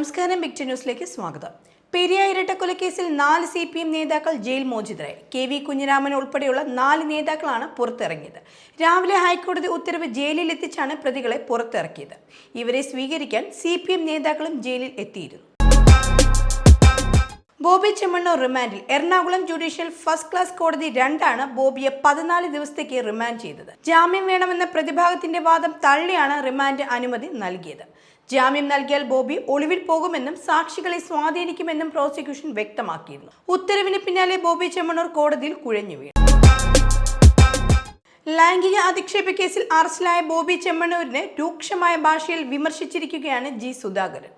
നമസ്കാരം ബിഗ് ന്യൂസിലേക്ക് സ്വാഗതം. പെരിയ ഇരട്ടക്കൊലക്കേസിൽ നാല് സി പി എം നേതാക്കൾ ജയിൽ മോചിതരായി. കെ വി കുഞ്ഞിരാമൻ ഉൾപ്പെടെയുള്ള നാല് നേതാക്കളാണ് പുറത്തിറങ്ങിയത്. രാവിലെ ഹൈക്കോടതി ഉത്തരവ് ജയിലിൽ എത്തിച്ചാണ് പ്രതികളെ പുറത്തിറക്കിയത്. ഇവരെ സ്വീകരിക്കാൻ സി പി എം നേതാക്കളും ജയിലിൽ എത്തിയിരുന്നു. ബോബി ചെമ്മണ്ണൂർ റിമാൻഡിൽ. എറണാകുളം ജുഡീഷ്യൽ ഫസ്റ്റ് ക്ലാസ് കോടതി രണ്ടാണ് ബോബിയെ പതിനാല് ദിവസത്തേക്ക് റിമാൻഡ് ചെയ്തത്. ജാമ്യം വേണമെന്ന പ്രതിഭാഗത്തിന്റെ വാദം തള്ളിയാണ് റിമാൻഡ് അനുമതി നൽകിയത്. ജാമ്യം നൽകിയാൽ ബോബി ഒളിവിൽ പോകുമെന്നും സാക്ഷികളെ സ്വാധീനിക്കുമെന്നും പ്രോസിക്യൂഷൻ വ്യക്തമാക്കിയിരുന്നു. ഉത്തരവിന് പിന്നാലെ ബോബി ചെമ്മണൂർ കോടതിയിൽ കുഴഞ്ഞു വീണു. ലൈംഗിക അധിക്ഷേപ കേസിൽ അറസ്റ്റിലായ ബോബി ചെമ്മണ്ണൂരിനെ രൂക്ഷമായ ഭാഷയിൽ വിമർശിച്ചിരിക്കുകയാണ് ജി സുധാകരൻ.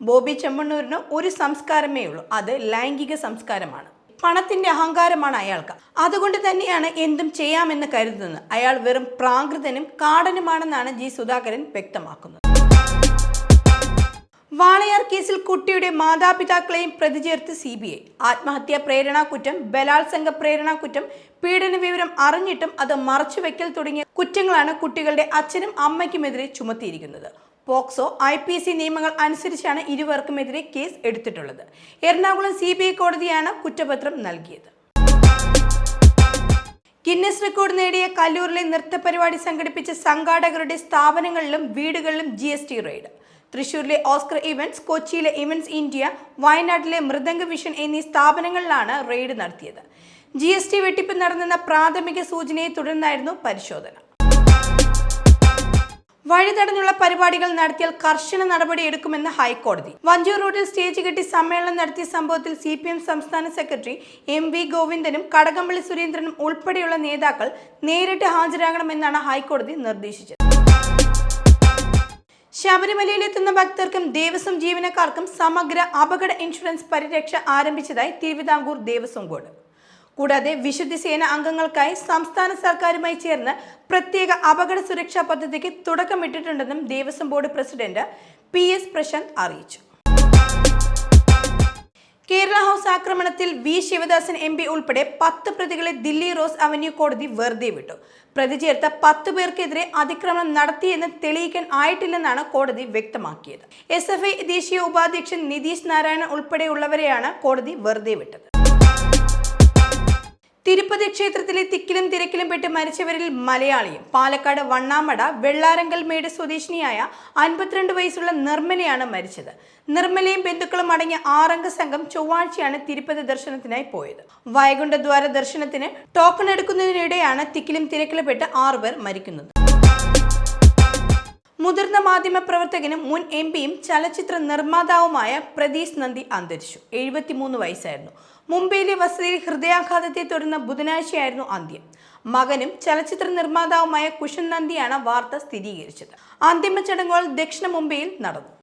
ബോബി ചെമ്മണ്ണൂരിന് ഒരു സംസ്കാരമേ ഉള്ളൂ. അത് ലൈംഗിക സംസ്കാരമാണ്. പണത്തിന്റെ അഹങ്കാരമാണ് അയാൾക്ക്. അതുകൊണ്ട് തന്നെയാണ് എന്തും ചെയ്യാമെന്ന് കരുതുന്നത്. അയാൾ വെറും പ്രാകൃതനും കാടനുമാണെന്നാണ് ജി സുധാകരൻ വ്യക്തമാക്കുന്നത്. വാളയാർ കേസിൽ കുട്ടിയുടെ മാതാപിതാക്കളെയും പ്രതി ചേർത്ത് സി ബി ഐ. ആത്മഹത്യാ പ്രേരണാകുറ്റം ബലാത്സംഗ പ്രേരണാകുറ്റം പീഡന വിവരം അറിഞ്ഞിട്ടും അത് മറച്ചുവെക്കൽ തുടങ്ങിയ കുറ്റങ്ങളാണ് കുട്ടികളുടെ അച്ഛനും അമ്മയ്ക്കുമെതിരെ ചുമത്തിയിരിക്കുന്നത്. പോക്സോ ഐ പി സി നിയമങ്ങൾ അനുസരിച്ചാണ് ഇരുവർക്കുമെതിരെ കേസ് എടുത്തിട്ടുള്ളത്. എറണാകുളം സി ബി ഐ കോടതിയാണ് കുറ്റപത്രം നൽകിയത്. ഗിന്നസ് റെക്കോർഡ് നേടിയ കല്ലൂരിലെ നൃത്ത പരിപാടി സംഘടിപ്പിച്ച സംഘാടകരുടെ സ്ഥാപനങ്ങളിലും വീടുകളിലും ജി റെയ്ഡ്. തൃശൂരിലെ ഓസ്കർ ഇവന്റ്സ് കൊച്ചിയിലെ ഇവന്റ്സ് ഇന്ത്യ വയനാട്ടിലെ മൃദംഗ വിഷൻ എന്നീ സ്ഥാപനങ്ങളിലാണ് റെയ്ഡ് നടത്തിയത്. ജി എസ് ടി വെട്ടിപ്പ് നടന്നെന്ന പ്രാഥമിക സൂചനയെ തുടർന്നായിരുന്നു പരിശോധന. വഴിതടഞ്ഞുള്ള പരിപാടികൾ നടത്തിയാൽ കർശന നടപടി എടുക്കുമെന്ന് ഹൈക്കോടതി. വഞ്ചൂർ റോഡിൽ സ്റ്റേജ് കെട്ടി സമ്മേളനം നടത്തിയ സംഭവത്തിൽ സി പി എം സംസ്ഥാന സെക്രട്ടറി എം വി ഗോവിന്ദനും കടകംപള്ളി സുരേന്ദ്രനും ഉൾപ്പെടെയുള്ള നേതാക്കൾ നേരിട്ട് ഹാജരാകണമെന്നാണ് ഹൈക്കോടതി നിർദ്ദേശിച്ചത്. ശബരിമലയിലെത്തുന്ന ഭക്തർക്കും ദേവസ്വം ജീവനക്കാർക്കും സമഗ്ര അപകട ഇൻഷുറൻസ് പരിരക്ഷ ആരംഭിച്ചതായി തിരുവിതാംകൂർ ദേവസ്വം ബോർഡ്. കൂടാതെ വിശുദ്ധി സേന അംഗങ്ങൾക്കായി സംസ്ഥാന സർക്കാരുമായി ചേർന്ന് പ്രത്യേക അപകട സുരക്ഷാ പദ്ധതിക്ക് തുടക്കമിട്ടിട്ടുണ്ടെന്നും Devaswom board president P S Prasanth അറിയിച്ചു. കേരള ഹൗസ് ആക്രമണത്തിൽ വി ശിവദാസൻ എം പി ഉൾപ്പെടെ പത്ത് പ്രതികളെ ദില്ലി റോസ് അവന്യൂ കോടതി വെറുതെ വിട്ടു. പ്രതി ചേർത്ത പത്ത് പേർക്കെതിരെ അതിക്രമണം നടത്തിയെന്ന് തെളിയിക്കാൻ ആയിട്ടില്ലെന്നാണ് കോടതി വ്യക്തമാക്കിയത്. എസ് എഫ് ഐ ദേശീയ ഉപാധ്യക്ഷൻ നിതീഷ് നാരായണൻ ഉൾപ്പെടെയുള്ളവരെയാണ് കോടതി വെറുതെ വിട്ടത്. തിരുപ്പതി ക്ഷേത്രത്തിലെ തിക്കിലും തിരക്കിലും പെട്ട് മരിച്ചവരിൽ മലയാളിയും. പാലക്കാട് വണ്ണാമട വെള്ളാരങ്കൽ മേട് സ്വദേശിനിയായ അൻപത്തിരണ്ട് വയസ്സുള്ള നിർമ്മലയാണ് മരിച്ചത്. നിർമ്മലയും ബന്ധുക്കളും അടങ്ങിയ ആറംഗ സംഘം ചൊവ്വാഴ്ചയാണ് തിരുപ്പതി ദർശനത്തിനായി പോയത്. വൈകുണ്ഠദ്വാര ദർശനത്തിന് ടോക്കൺ എടുക്കുന്നതിനിടെയാണ് തിക്കിലും തിരക്കിലും പെട്ട് ആറുപേർ മരിക്കുന്നത്. മുതിർന്ന മാധ്യമ പ്രവർത്തകനും മുൻ എം പിയും ചലച്ചിത്ര നിർമ്മാതാവുമായ പ്രദീസ് നന്ദി അന്തരിച്ചു. എഴുപത്തിമൂന്ന് വയസ്സായിരുന്നു. മുംബൈയിലെ വസതിയിൽ ഹൃദയാഘാതത്തെ തുടർന്ന് ബുധനാഴ്ചയായിരുന്നു അന്ത്യം. മകനും ചലച്ചിത്ര നിർമ്മാതാവുമായ കുഷൻ നന്ദിയാണ് വാർത്ത സ്ഥിരീകരിച്ചത്. അന്തിമ ചടങ്ങുകൾ ദക്ഷിണ മുംബൈയിൽ നടന്നു.